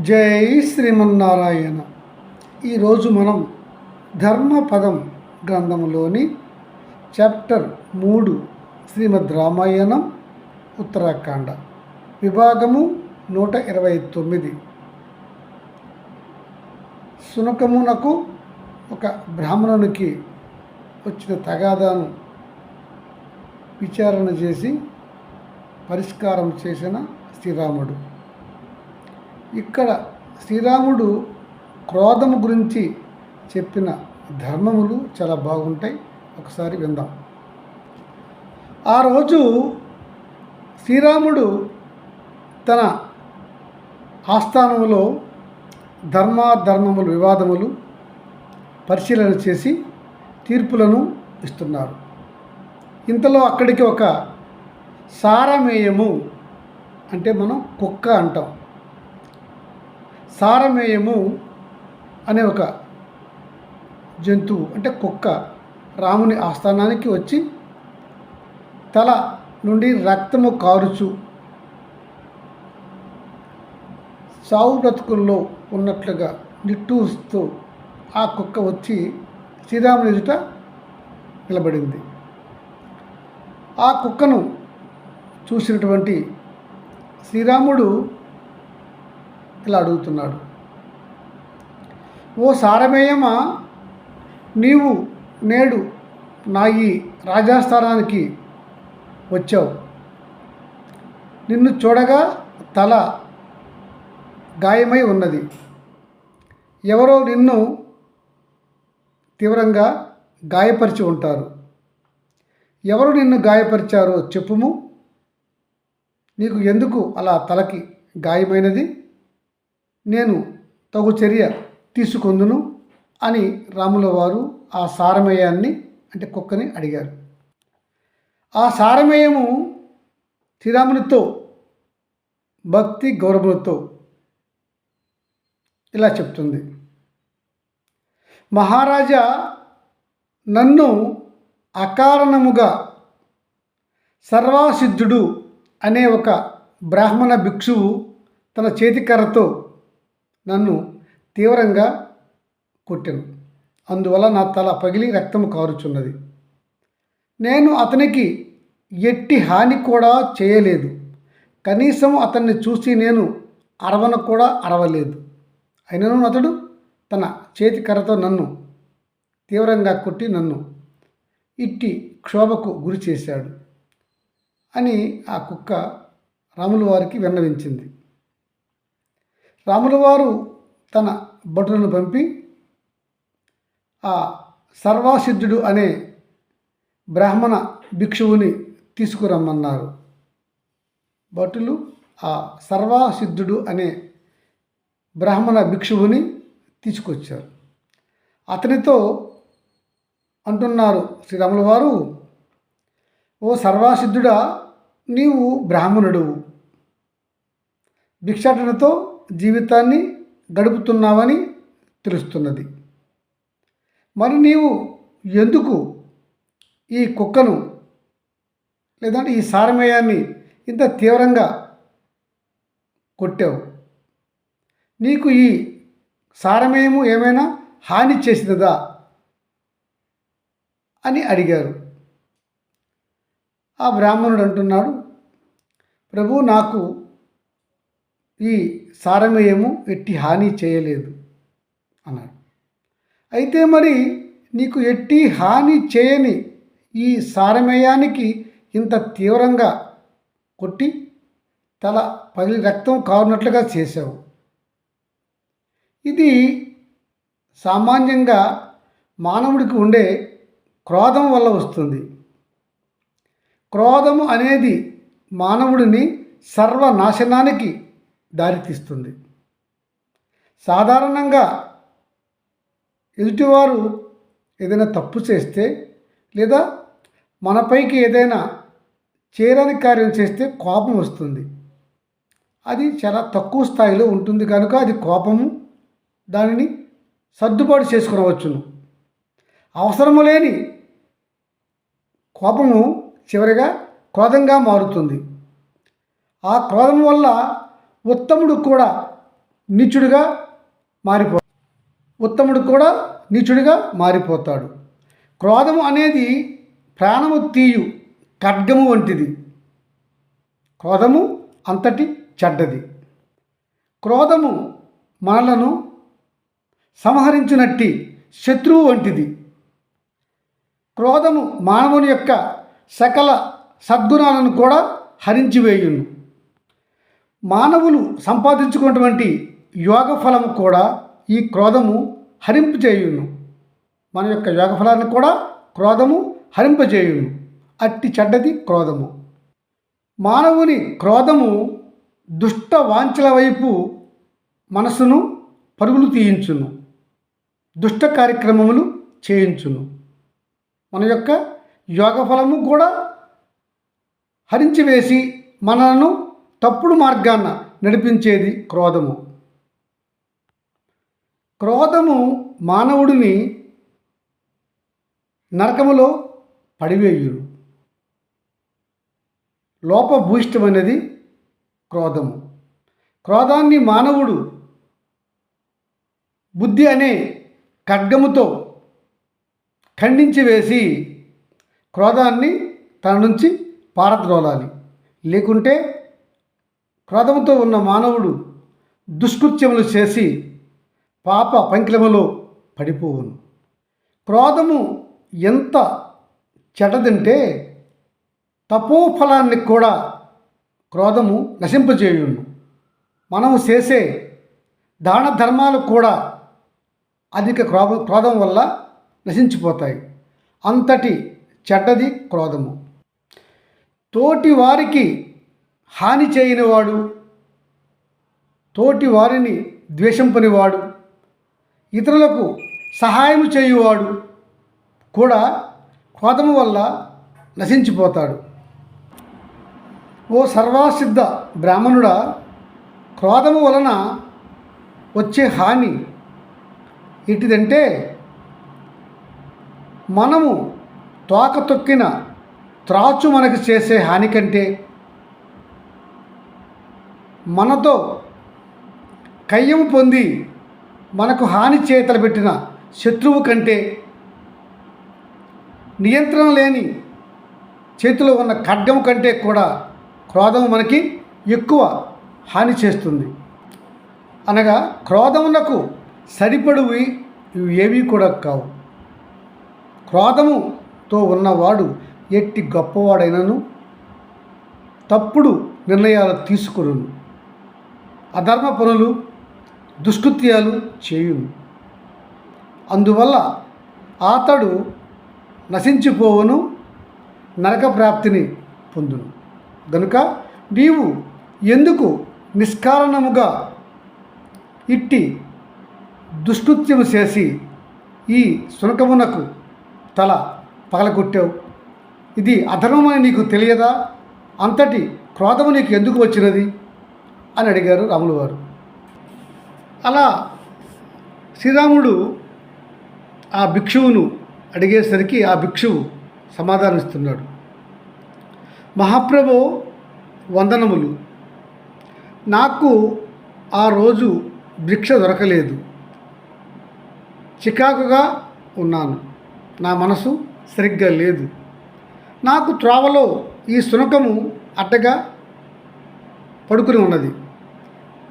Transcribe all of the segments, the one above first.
జై శ్రీమన్నారాయణ. ఈరోజు మనం ధర్మపదం గ్రంథంలోని చాప్టర్ మూడు శ్రీమద్ రామాయణం ఉత్తరాఖండ విభాగము నూట ఇరవై తొమ్మిది. సునకమునకు ఒక బ్రాహ్మణునికి వచ్చిన తగాదాను విచారణ చేసి పరిష్కారం చేసిన శ్రీరాముడు. ఇక్కడ శ్రీరాముడు క్రోధము గురించి చెప్పిన ధర్మములు చాలా బాగుంటాయి. ఒకసారి విందాం. ఆ రోజు శ్రీరాముడు తన ఆస్థానములో ధర్మాధర్మములు వివాదములు పరిశీలన చేసి తీర్పులను ఇస్తున్నారు. ఇంతలో అక్కడికి ఒక సారమేయము అంటే మనం కుక్క అంటాం. సారమేయము అనే ఒక జంతువు అంటే కుక్క రాముని ఆస్థానానికి వచ్చి తల నుండి రక్తము కారుచు సావు బ్రతుకుల్లో ఉన్నట్లుగా నిట్టూస్తూ ఆ కుక్క వచ్చి శ్రీరాముని ఎదుట నిలబడింది. ఆ కుక్కను చూసినటువంటి శ్రీరాముడు ఇలా అడుగుతున్నాడు. ఓ సారమేయమ్మ నీవు నేడు నా ఈ రాజాస్థానానికి వచ్చావు. నిన్ను చూడగా తల గాయమై ఉన్నది. ఎవరో నిన్ను తీవ్రంగా గాయపరిచి ఉంటారు. ఎవరు నిన్ను గాయపరిచారో చెప్పుము. నీకు ఎందుకు అలా తలకి గాయమైనది? నేను తగు చర్య తీసుకొందును అని రాముల వారు ఆ సారమేయాన్ని అంటే కుక్కని అడిగారు. ఆ సారమేయము శ్రీరామునితో భక్తి గౌరవములతో ఇలా చెప్తుంది. మహారాజా నన్ను అకారణముగా సర్వాసిద్ధుడు అనే ఒక బ్రాహ్మణ భిక్షువు తన చేతికర్రతో నన్ను తీవ్రంగా కొట్టాను అందువల్ల నా తల పగిలి రక్తం కారుచున్నది. నేను అతనికి ఎట్టి హాని కూడా చేయలేదు. కనీసం అతన్ని చూసి నేను అరవను కూడా అరవలేదు. అయినను అతడు తన చేతి కర్రతో నన్ను తీవ్రంగా కొట్టి నన్ను ఇట్టి క్షోభకు గురి చేశాడు అని ఆ కుక్క రాముల వారికి విన్నవించింది. రాముల వారు తన భటులను పంపి ఆ సర్వాసిద్ధుడు అనే బ్రాహ్మణ భిక్షువుని తీసుకురమ్మన్నారు. భటులు ఆ సర్వాసిద్ధుడు అనే బ్రాహ్మణ భిక్షువుని తీసుకొచ్చారు. అతనితో అంటున్నారు శ్రీరాముల వారు ఓ సర్వాసిద్ధుడా నీవు బ్రాహ్మణుడు భిక్షాటనతో జీవితాన్ని గడుపుతున్నావని తెలుస్తున్నది. మరి నీవు ఎందుకు ఈ కుక్కను లేదంటే ఈ సారమేయాన్ని ఇంత తీవ్రంగా కొట్టావు? నీకు ఈ సారమేయము ఏమైనా హాని చేసినదా అని అడిగారు. ఆ బ్రాహ్మణుడు అంటున్నాడు ప్రభు నాకు ఈ సారమేయము ఎట్టి హాని చేయలేదు అన్నాడు. అయితే మరి నీకు ఎట్టి హాని చేయని ఈ సారమేయానికి ఇంత తీవ్రంగా కొట్టి తల పగిలి రక్తం కారునట్లుగా చేశావు. ఇది సామాన్యంగా మానవుడికి ఉండే క్రోధం వల్ల వస్తుంది. క్రోధము అనేది మానవుడిని సర్వనాశనానికి దారితీస్తుంది. సాధారణంగా ఎదుటివారు ఏదైనా తప్పు చేస్తే లేదా మనపైకి ఏదైనా చేయరాని కార్యం చేస్తే కోపం వస్తుంది. అది చాలా తక్కువ స్థాయిలో ఉంటుంది కనుక అది కోపము దానిని సర్దుబాటు చేసుకునవచ్చును. అవసరము లేని కోపము చివరిగా క్రోధంగా మారుతుంది. ఆ క్రోధం వల్ల ఉత్తముడు కూడా నీచుడిగా మారిపో ఉత్తముడు కూడా నీచుడిగా మారిపోతాడు. క్రోధము అనేది ప్రాణము తీయు ఖడ్గము వంటిది. క్రోధము అంతటి చెడ్డది. క్రోధము మనలను సంహరించినట్టి శత్రువు వంటిది. క్రోధము మానవుని యొక్క సకల సద్గుణాలను కూడా హరించివేయును. మానవులు సంపాదించుకున్నటువంటి యోగ ఫలము కూడా ఈ క్రోధము హరింపజేయును మన యొక్క యోగ ఫలాన్ని కూడా క్రోధము హరింపజేయును అట్టి చెడ్డది క్రోధము. మానవుని క్రోధము దుష్ట వాంఛల వైపు మనసును పరుగులు తీయించును. దుష్ట కార్యక్రమములు చేయించును. మన యొక్క యోగ ఫలము కూడా హరించివేసి మనలను తప్పుడు మార్గాన్న నడిపించేది క్రోధము. క్రోధము మానవుడిని నరకములో పడివేయుడు లోపభూయిష్టమైనది క్రోధము. క్రోధాన్ని మానవుడు బుద్ధి అనే ఖడ్గముతో ఖండించి వేసి క్రోధాన్ని తన నుంచి పారద్రోలాలి. లేకుంటే క్రోధంతో ఉన్న మానవుడు దుష్కృత్యములు చేసి పాప పంకిలములో పడిపోవును. క్రోధము ఎంత చెడ్డదంటే తపోఫలాన్ని కూడా క్రోధము నశింపజేయును. మనము చేసే దాన ధర్మాలు కూడా అధిక క్రోధ క్రోధం వల్ల నశించిపోతాయి. అంతటి చెడ్డది క్రోధము. తోటి వారికి హాని చేయనివాడు తోటి వారిని ద్వేషింపనివాడు ఇతరులకు సహాయం చేయువాడు కూడా క్రోధము వల్ల నశించిపోతాడు. ఓ సర్వాసిద్ధ బ్రాహ్మణుడా క్రోధము వలన వచ్చే హాని ఎటిదంటే మనము తోక తొక్కిన త్రాచు మనకు చేసే హాని కంటే మనతో కయ్యము పొంది మనకు హాని చేతలు పెట్టిన శత్రువు కంటే నియంత్రణ లేని చేతిలో ఉన్న ఖడ్గం కంటే కూడా క్రోధం మనకి ఎక్కువ హాని చేస్తుంది. అనగా క్రోధమునకు సరిపడువి ఇవి ఏవి కూడా కావు. క్రోధముతో ఉన్నవాడు ఎట్టి గొప్పవాడైనను? తప్పుడు నిర్ణయాలు తీసుకురును అధర్మ పనులు దుష్కృత్యాలు చేయును. అందువల్ల అతడు నశించిపోవును నరక ప్రాప్తిని పొందును. గనుక నీవు ఎందుకు నిష్కారణముగా ఇట్టి దుష్కృత్యము చేసి ఈ శునకమునకు తల పగలగొట్టావు? ఇది అధర్మమని నీకు తెలియదా? అంతటి క్రోధము నీకు ఎందుకు వచ్చినది? అని అడిగారు రాములు వారు. అలా శ్రీరాముడు ఆ భిక్షువును అడిగేసరికి ఆ భిక్షువు సమాధానిస్తున్నాడు మహాప్రభు వందనములు. నాకు ఆ రోజు భిక్ష దొరకలేదు. చికాకుగా ఉన్నాను. నా మనసు సరిగ్గా లేదు. నాకు త్రోవలో ఈ శునకము అడ్డగా పడుకుని ఉన్నది.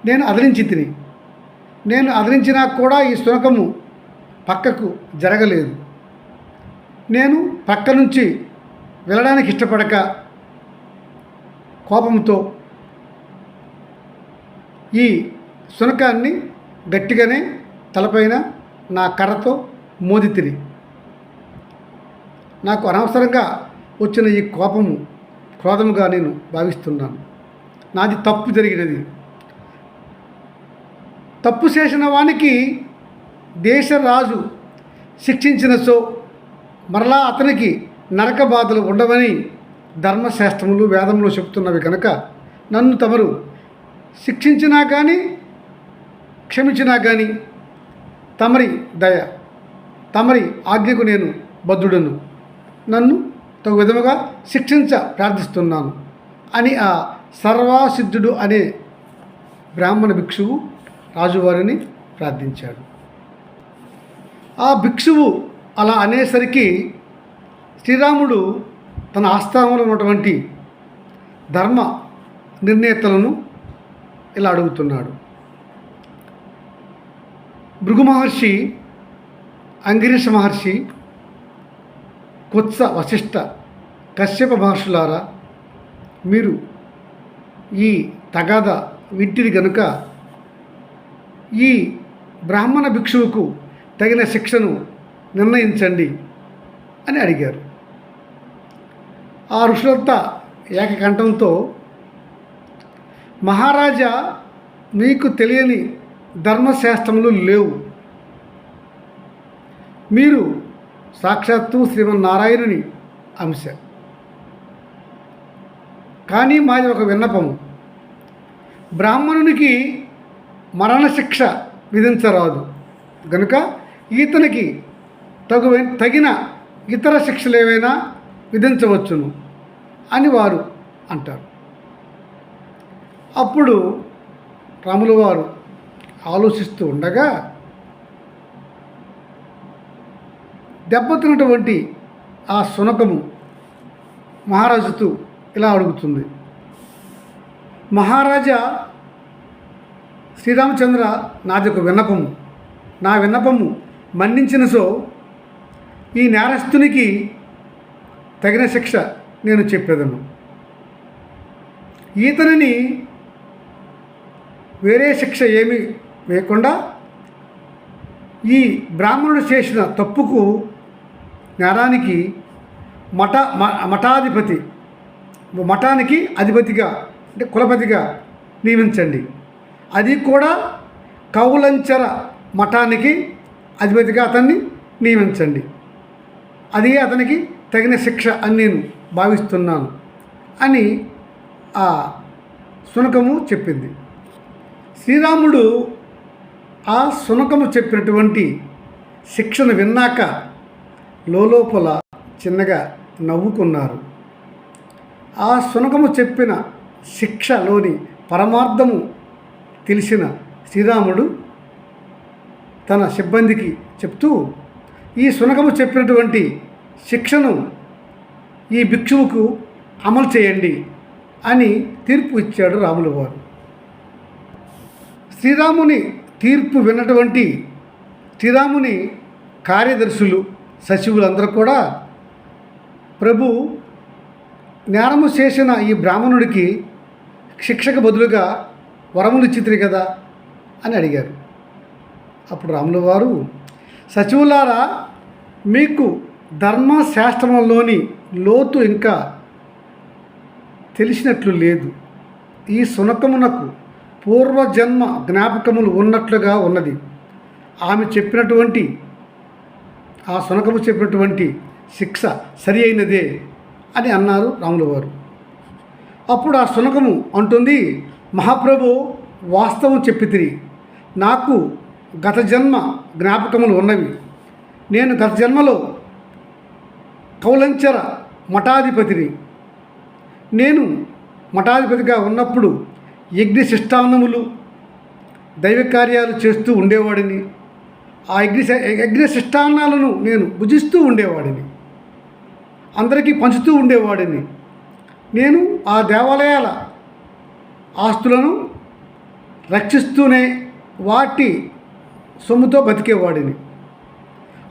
నేను అదిలించి తిని. నేను అదిలించినా కూడా ఈ శునకము పక్కకు జరగలేదు. నేను పక్క నుంచి వెళ్ళడానికి ఇష్టపడక కోపంతో ఈ శునకాన్ని గట్టిగానే తలపైన నా కర్రతో మోదితిని నాకు అనవసరంగా వచ్చిన ఈ కోపము క్రోధముగా నేను భావిస్తున్నాను. నాది తప్పు జరిగినది. తప్పు చేసిన వానికి దేశరాజు శిక్షించిన సో మరలా అతనికి నరక బాధలు ఉండవని ధర్మశాస్త్రములు వేదములు చెబుతున్నవి కనుక నన్ను తమరు శిక్షించినా కానీ క్షమించినా కానీ తమరి దయ తమరి ఆజ్ఞకు నేను బద్ధుడను. నన్ను తగు విధముగా శిక్షించ ప్రార్థిస్తున్నాను అని ఆ సర్వాసిద్ధుడు అనే బ్రాహ్మణ భిక్షువు రాజువారిని ప్రార్థించాడు. ఆ భిక్షువు అలా అనేసరికి శ్రీరాముడు తన ఆస్థానంలో ఉన్నటువంటి ధర్మ నిర్ణేతలను ఇలా అడుగుతున్నాడు. భృగు మహర్షి అంగిరీష మహర్షి కొత్స వశిష్ట కశ్యప మహర్షులారా మీరు ఈ తగాద వింటిది గనుక ఈ బ్రాహ్మణ భిక్షువుకు తగిన శిక్షను నిర్ణయించండి అని అడిగారు. ఆ ఋషులంతా ఏకకంఠంతో మహారాజా మీకు తెలియని ధర్మశాస్త్రములు లేవు. మీరు సాక్షాత్తు శ్రీమన్నారాయణుని అంశ. కానీ మాది ఒక విన్నపము. బ్రాహ్మణునికి మరణశిక్ష విధించరాదు. గనుక ఈతనికి తగు తగిన ఇతర శిక్షలు ఏవైనా విధించవచ్చును అని వారు అంటారు. అప్పుడు రాముల వారు ఆలోచిస్తూ ఉండగా దెబ్బతిన్నటువంటి ఆ శునకము మహారాజుతో ఇలా అడుగుతుంది. మహారాజా శ్రీరామచంద్ర నాది ఒక విన్నపము. నా విన్నపము మన్నించిన సో ఈ నేరస్తునికి తగిన శిక్ష నేను చెప్పేదను. ఈతనిని వేరే శిక్ష ఏమి వేయకుండా ఈ బ్రాహ్మణుడు చేసిన తప్పుకు నేరానికి మఠ మ- మఠాధిపతి మఠానికి అధిపతిగా అంటే కులపతిగా నియమించండి. అది కూడా కౌలంచర మఠానికి అధిపతిగా అతన్ని నియమించండి. అది అతనికి తగిన శిక్ష అని నేను భావిస్తున్నాను అని ఆ శునకము చెప్పింది. శ్రీరాముడు ఆ శునకము చెప్పినటువంటి శిక్షను విన్నాక లోపల చిన్నగా నవ్వుకున్నారు. ఆ శునకము చెప్పిన శిక్షలోని పరమార్థము తెలిసిన శ్రీరాముడు తన సిబ్బందికి చెప్తూ ఈ శునకము చెప్పినటువంటి శిక్షను ఈ భిక్షువుకు అమలు చేయండి అని తీర్పు ఇచ్చాడు రాముల వారు. శ్రీరాముని తీర్పు విన్నటువంటి శ్రీరాముని కార్యదర్శులు సచివులందరూ కూడా ప్రభు నేరము చేసిన ఈ బ్రాహ్మణుడికి శిక్షకు బదులుగా వరములు ఇచ్చితిరి కదా అని అడిగారు. అప్పుడు రాముల వారు సచివులారా మీకు ధర్మశాస్త్రంలోని లోతు ఇంకా తెలిసినట్లు లేదు. ఈ సునకమునకు పూర్వజన్మ జ్ఞాపకములు ఉన్నట్లుగా ఉన్నది. ఆమె చెప్పినటువంటి ఆ సునకము చెప్పినటువంటి శిక్ష సరి అయినదే అని అన్నారు రాముల వారు. అప్పుడు ఆ సునకము అంటుంది మహాప్రభు వాస్తవం చెప్పితిరి నాకు గత జన్మ జ్ఞాపకములు ఉన్నవి. నేను గత జన్మలో కౌలంచర మఠాధిపతిని. నేను మఠాధిపతిగా ఉన్నప్పుడు యజ్ఞ శిష్టాన్నములు దైవ కార్యాలు చేస్తూ ఉండేవాడిని. ఆ యజ్ఞ యజ్ఞ శిష్టాన్నాలను నేను భుజిస్తూ ఉండేవాడిని. అందరికీ పంచుతూ ఉండేవాడిని. నేను ఆ దేవాలయాల ఆస్తులను రక్షిస్తూనే వాటి సొమ్ముతో బతికేవాడిని.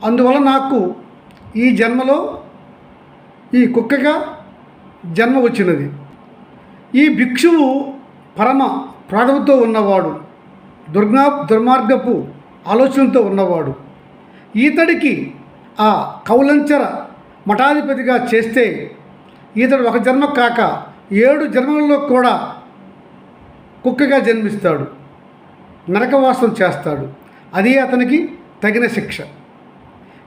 అందువల్ల నాకు ఈ జన్మలో ఈ కుక్కగా జన్మ వచ్చినది. ఈ భిక్షువు పరమ ప్రాణంతో ఉన్నవాడు దుర్గా దుర్మార్గపు ఆలోచనతో ఉన్నవాడు. ఈతడికి ఆ కౌలంచర మఠాధిపతిగా చేస్తే ఈతడు ఒక జన్మ కాక ఏడు జన్మలలో కూడా కుక్కగా జన్మిస్తాడు. నరకవాసం చేస్తాడు. అది అతనికి తగిన శిక్ష.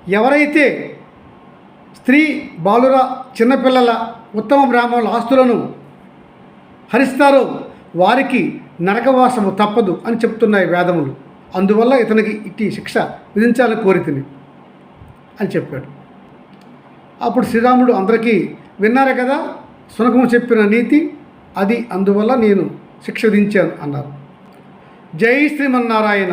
ఎవరైతే స్త్రీ బాలుర చిన్నపిల్లల ఉత్తమ బ్రాహ్మణుల ఆస్తులను హరిస్తారో వారికి నరకవాసము తప్పదు అని చెప్తున్నాయి వేదములు. అందువల్ల ఇతనికి ఇట్టి శిక్ష విధించాలని కోరితిని అని చెప్పాడు. అప్పుడు శ్రీరాముడు అందరికీ విన్నారే కదా? సునకము చెప్పిన నీతి అది. అందువల్ల నేను శిక్ష విధించాను అన్నారు. జై శ్రీమన్నారాయణ.